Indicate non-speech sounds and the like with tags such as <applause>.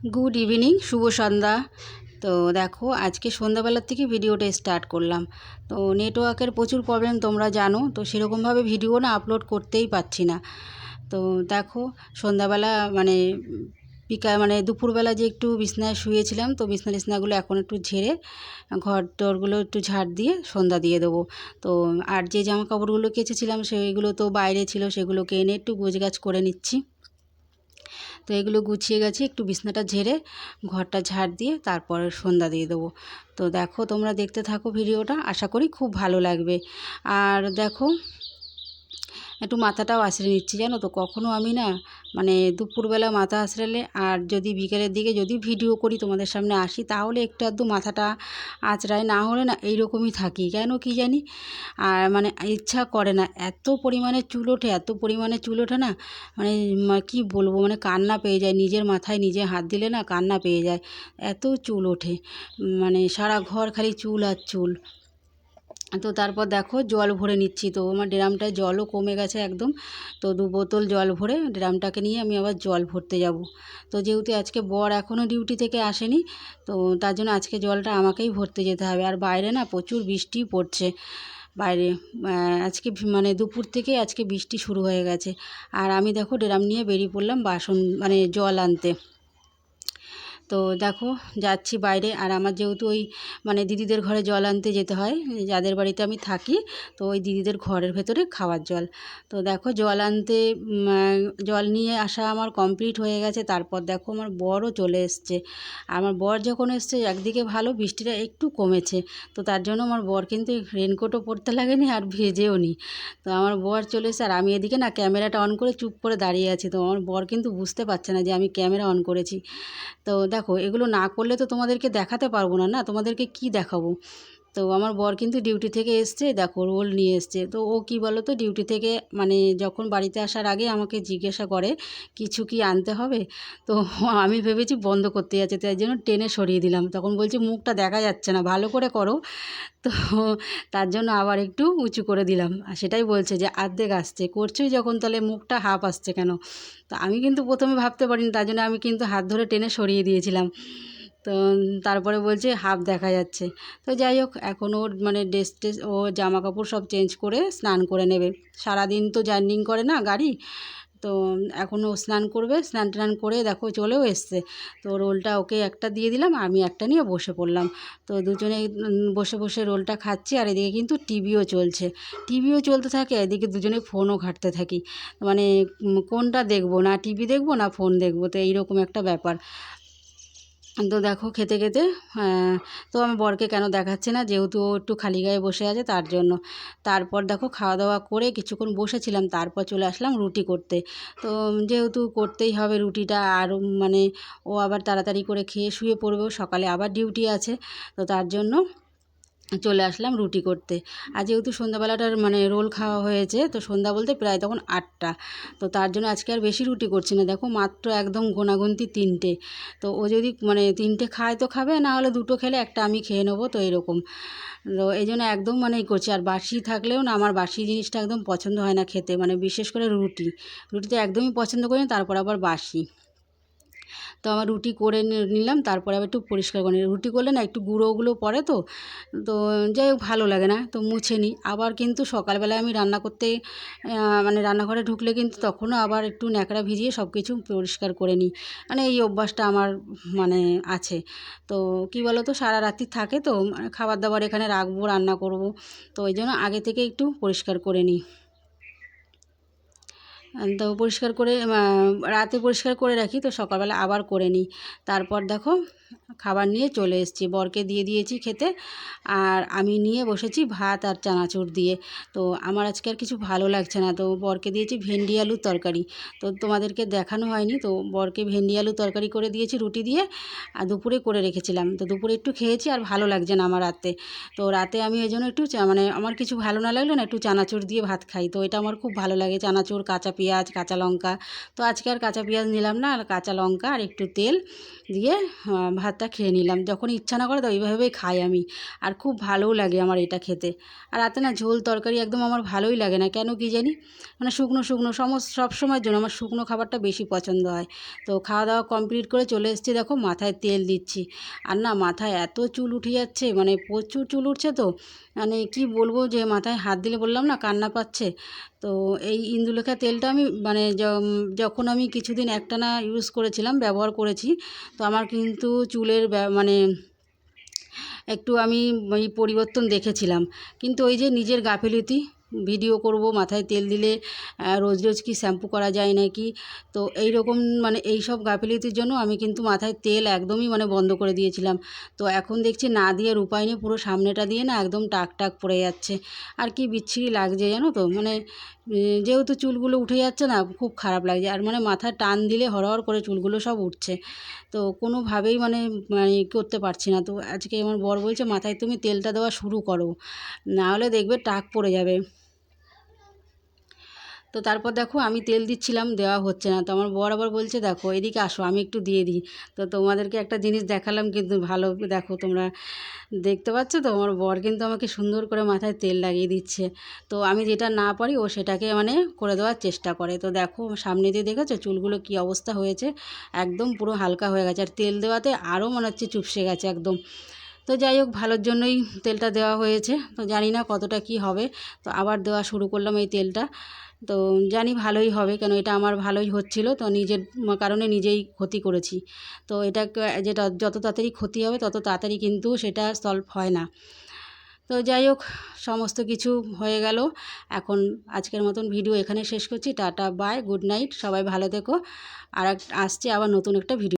Good evening শুভ সন্ধ্যা। তো দেখো, আজকে সন্ধ্যাবেলার থেকে ভিডিওটা স্টার্ট করলাম। তো নেটওয়ার্কের প্রচুর প্রবলেম তোমরা জানো। তো সেরকমভাবে ভিডিও না আপলোড করতেই পারছি না। তো দেখো, সন্ধ্যাবেলা মানে বিকাল মানে দুপুরবেলা যে একটু বিছনায় শুয়েছিলাম, তো বিছনা টিছনাগুলো এখন একটু ঝেড়ে ঘর টরগুলো একটু ঝাড় দিয়ে সন্ধ্যা দিয়ে দেবো। তো আর যে জামা কাপড়গুলো কেচেছিলাম সেইগুলো তো বাইরে ছিল, সেগুলোকে এনে একটু গোছগাছ করে নিচ্ছি। তো এগুলো গুছিয়ে গেছি, একটু বিছনাটা ঝেড়ে ঘরটা ঝাড় দিয়ে তারপরে সন্ধ্যা দিয়ে দেবো। তো দেখো তোমরা দেখতে থাকো ভিডিওটা, আশা করি খুব ভালো লাগবে। আর দেখো একটু মাথাটাও আছড়ে নিচ্ছি, জানো তো? কখনও আমি না মানে দুপুরবেলা মাথা আছড়ালে আর যদি বিকেলের দিকে যদি ভিডিও করি তোমাদের সামনে আসি, তাহলে একটু আধটু মাথাটা আঁচড়ায় না হলে না এইরকমই থাকি, কেন কি জানি? আর মানে ইচ্ছা করে না, এত পরিমাণে চুল ওঠে, এত পরিমাণে চুল ওঠে না মানে কি বলব মানে কান্না পেয়ে যায়, নিজের মাথায় নিজে হাত দিলে না কান্না পেয়ে যায়, এত চুল ওঠে মানে সারা ঘর খালি চুল আর চুল। তো তারপর দেখো জল ভরে নিচ্ছি। তো আমার ড্রামটায় জলও কমে গেছে একদম। তো দু বোতল জল ভরে ড্রামটাকে নিয়ে আমি আবার জল ভরতে যাব। তো যেহেতু আজকে বর এখনও ডিউটি থেকে আসেনি, তো তার জন্য আজকে জলটা আমাকেই ভরতে যেতে হবে। আর বাইরে না প্রচুর বৃষ্টি পড়ছে। বাইরে আজকে মানে দুপুর থেকে আজকে বৃষ্টি শুরু হয়ে গেছে। আর আমি দেখো ড্রাম নিয়ে বেরিয়ে পড়লাম বাসন মানে জল আনতে। তো দেখো, যাচ্ছি বাইরে। আর আমার যেহেতু ওই মানে দিদিদের ঘরে জল আনতে যেতে হয়, যাদের বাড়িতে আমি থাকি, তো ওই দিদিদের ঘরের ভেতরে খাওয়ার জল। তো দেখো, জল আনতে জল নিয়ে আসা আমার কমপ্লিট হয়ে গেছে। তারপর দেখো, আমার বরও চলে এসছে। আমার বর যখন এসছে, একদিকে ভালো, বৃষ্টিটা একটু কমেছে। তো তার জন্য আমার বর কিন্তু রেনকোটও পরতে লাগেনি আর ভেজেও নি। তো আমার বর চলে এসে আর আমি এদিকে না ক্যামেরাটা অন করে চুপ করে দাঁড়িয়ে আছি। তো আমার বর কিন্তু বুঝতে পারছে না যে আমি ক্যামেরা অন করেছি। তো দেখো এগুলো না করলে তো তোমাদেরকে দেখাতে পারব না না? তোমাদেরকে কি দেখাবো? তো আমার বর কিন্তু ডিউটি থেকে এসছে, দেখো রোল নিয়ে এসছে। তো ও কি বলো তো ডিউটি থেকে মানে যখন বাড়িতে আসার আগে আমাকে জিজ্ঞাসা করে, কিছু কি আনতে হবে? তো <laughs> আমি ভেবেছি বন্ধ করতে যাচ্ছে, তাই জন্য টেনে সরিয়ে দিলাম। তখন বলছি, মুখটা দেখা যাচ্ছে না, ভালো করে করো। তো তার জন্য আবার একটু উঁচু করে দিলাম। আর সেটাই বলছে যে, আর্ধেক আসছে, করছোই যখন, তাহলে মুখটা হাফ আসছে কেন? তো আমি কিন্তু প্রথমে ভাবতে পারিনি, তার জন্য আমি কিন্তু হাত ধরে টেনে সরিয়ে দিয়েছিলাম। তো তারপরে বলছে হাফ দেখা যাচ্ছে। তো যাই হোক, এখন ওর মানে ড্রেস ট্রেস ও জামা কাপড় সব চেঞ্জ করে স্নান করে নেবে। সারাদিন তো জার্নিং করে না গাড়ি। তো এখন ও স্নান করবে, স্নান টান করে দেখো চলেও এসছে। তো রোলটা ওকে একটা দিয়ে দিলাম, আমি একটা নিয়ে বসে পড়লাম। তো দুজনে বসে বসে রোলটা খাচ্ছি আর এদিকে কিন্তু টিভিও চলছে। টিভিও চলতে থাকে, এদিকে দুজনে ফোনও ঘাটতে থাকি। মানে কোনটা দেখব না, টিভি দেখব না, ফোন দেখব? তো এইরকম একটা ব্যাপার। তো দেখো খেতে খেতে তো আমি বরকে কেন দেখাচ্ছি না? যেহেতু ও একটু খালি গায়ে বসে আছে, তার জন্য। তারপর দেখো খাওয়া দাওয়া করে কিছুক্ষণ বসেছিলাম, তারপর চলে আসলাম রুটি করতে। তো যেহেতু করতেই হবে রুটিটা, আর মানে ও আবার তাড়াতাড়ি করে খেয়ে শুয়ে পড়বে সকালে আবার ডিউটি আছে, তো তার জন্য চলে আসলাম রুটি করতে। আর যেহেতু সন্ধ্যাবেলাটার মানে রোল খাওয়া হয়েছে, তো সন্ধ্যা বলতে প্রায় তখন আটটা। তো তার জন্য আজকে আর বেশি রুটি করছি না। দেখো মাত্র একদম গোনাগুনতি তিনটে। তো ও যদি মানে তিনটে খায় তো খাবে, না হলে দুটো খেলে একটা আমি খেয়ে নেব, তো এরকম। তো এই জন্য একদম মানে করছি। আর বাসি থাকলেও না আমার বাসি জিনিসটা একদম পছন্দ হয় না খেতে মানে বিশেষ করে রুটি। রুটিতে একদমই পছন্দ করি না, তারপর আবার বাসি। তো আমার রুটি করে নিলাম, তারপরে আবার একটু পরিষ্কার করে রুটি করলে না একটু গুঁড়োগুলো পড়ে তো তো যাই হোক ভালো লাগে না, তো মুছে নিই। আবার কিন্তু সকালবেলায় আমি রান্না করতে মানে রান্নাঘরে ঢুকলে কিন্তু তখনও আবার একটু ন্যাকড়া ভিজিয়ে সব কিছু পরিষ্কার করে নিই। মানে এই অভ্যাসটা আমার মানে আছে। তো কী বলো তো সারা রাত্রি থাকে তো মানে খাবার দাবার এখানে রাখব, রান্না করব, তো ওই জন্য আগে থেকে একটু পরিষ্কার করে নিই। তো পরিষ্কার করে রাতে পরিষ্কার করে রাখি, তো সকালবেলা আবার করে নিই। তারপর দেখো, খাবার নিয়ে চলে এসেছি। বরকে দিয়ে দিয়েছি খেতে, আর আমি নিয়ে বসেছি ভাত আর চানাচুর দিয়ে। তো আমার আজকে আর কিছু ভালো লাগছে না, তো বরকে দিয়েছি ভেন্ডি আলুর তরকারি। তো তোমাদেরকে দেখানো হয়নি, তো বরকে ভেন্ডি আলু তরকারি করে দিয়েছি, রুটি দিয়ে, আর দুপুরে করে রেখেছিলাম। তো দুপুরে একটু খেয়েছি আর ভালো লাগছে না আমার রাতে। তো রাতে আমি ওই জন্য একটু মানে আমার কিছু ভালো না লাগল না একটু চানাচুর দিয়ে ভাত খাই। তো এটা আমার খুব ভালো লাগে, চানাচুর, কাঁচা পেঁয়াজ, কাঁচা লঙ্কা। তো আজকে আর কাঁচা পেঁয়াজ নিলাম না, আর কাঁচা লঙ্কা আর একটু তেল দিয়ে ভাতটা খেয়ে নিলাম। যখন ইচ্ছা না করে তো এইভাবেই খাই আমি। আর খুব ভালোও লাগে আমার এটা খেতে। আর রাতে না ঝোল তরকারি একদম আমার ভালোই লাগে না। কেন কি জানি? মানে শুকনো শুকনো সমস্ত সব সময়ের জন্য আমার শুকনো খাবারটা বেশি পছন্দ হয়। তো খাওয়া দাওয়া কমপ্লিট করে চলে এসেছি দেখো, মাথায় তেল দিচ্ছি। আর না মাথায় এত চুল উঠে যাচ্ছে মানে প্রচুর চুল উঠছে তো। মানে কি বলব যে মাথায় হাত দিলে বললাম না, কান্না পাচ্ছে। তো এই ইন্দুলেখা তেলটা আমি মানে যখন আমি কিছুদিন একটানা ইউজ করেছিলাম, ব্যবহার করেছি, তো আমার কিন্তু চুলের মানে একটু আমি এই পরিবর্তন দেখেছিলাম। কিন্তু ওই যে নিজের গাফিলতি, ভিডিও করব, মাথায় তেল দিলে রোজ রোজ কি শ্যাম্পু করা যায় নাকি? তো এই রকম মানে এই সব গাফিলতির জন্য আমি কিন্তু মাথায় তেল একদমই মানে বন্ধ করে দিয়েছিলাম। তো এখন দেখছি না দিয়ে উপায় নেই, পুরো সামনেটা দিয়ে না একদম টাক টাক পড়ে যাচ্ছে। আর কি বিচ্ছিরি লাগছে জানো তো? মানে যেহেতু চুলগুলো উঠে যাচ্ছে না, খুব খারাপ লাগছে। আর মানে মাথায় টান দিলে হরহর করে চুলগুলো সব উঠছে। তো কোনোভাবেই মানে মানে করতে পারছি না। তো আজকে আমার বর বলছে, মাথায় তুমি তেলটা দেওয়া শুরু করো। নাহলে দেখবে টাক পড়ে যাবে। তো তারপর দেখো আমি তেল দিচ্ছিলাম, দেওয়া হচ্ছে না। তো আমার বর আবার বলছে, দেখো, এদিকে আসো, আমি একটু দিয়ে দিই। তো তোমাদেরকে একটা জিনিস দেখালাম কিন্তু ভালো, দেখো তোমরা দেখতে পাচ্ছ তো? আমার বর কিন্তু আমাকে সুন্দর করে মাথায় তেল লাগিয়ে দিচ্ছে। তো আমি যেটা না পারি, ও সেটাকে মানে করে দেওয়ার চেষ্টা করে। তো দেখো, সামনে দিয়ে দেখেছ চুলগুলো কি অবস্থা হয়েছে? একদম পুরো হালকা হয়ে গেছে। আর তেল দেওয়াতে আরও মনে হচ্ছে চুপসে গেছে একদম। তো যাই হোক, ভালোর জন্যই তেলটা দেওয়া হয়েছে। তো জানি না কতটা কি হবে। তো আবার দেওয়া শুরু করলাম এই তেলটা। তো জানি ভালোই হবে, কেন এটা আমার ভালোই হচ্ছিল, তো নিজের কারণে নিজেই ক্ষতি করেছি। তো এটা যেটা যত তাড়াতাড়ি ক্ষতি হবে, তত তাড়াতাড়ি কিন্তু সেটা সলভ হয় না। তো যাই হোক, সমস্ত কিছু হয়ে গেল। এখন আজকের মতন ভিডিও এখানে শেষ করছি। টাটা বাই গুড নাইট সবাই ভালো থেকো। আর আসছে আবার নতুন একটা ভিডিও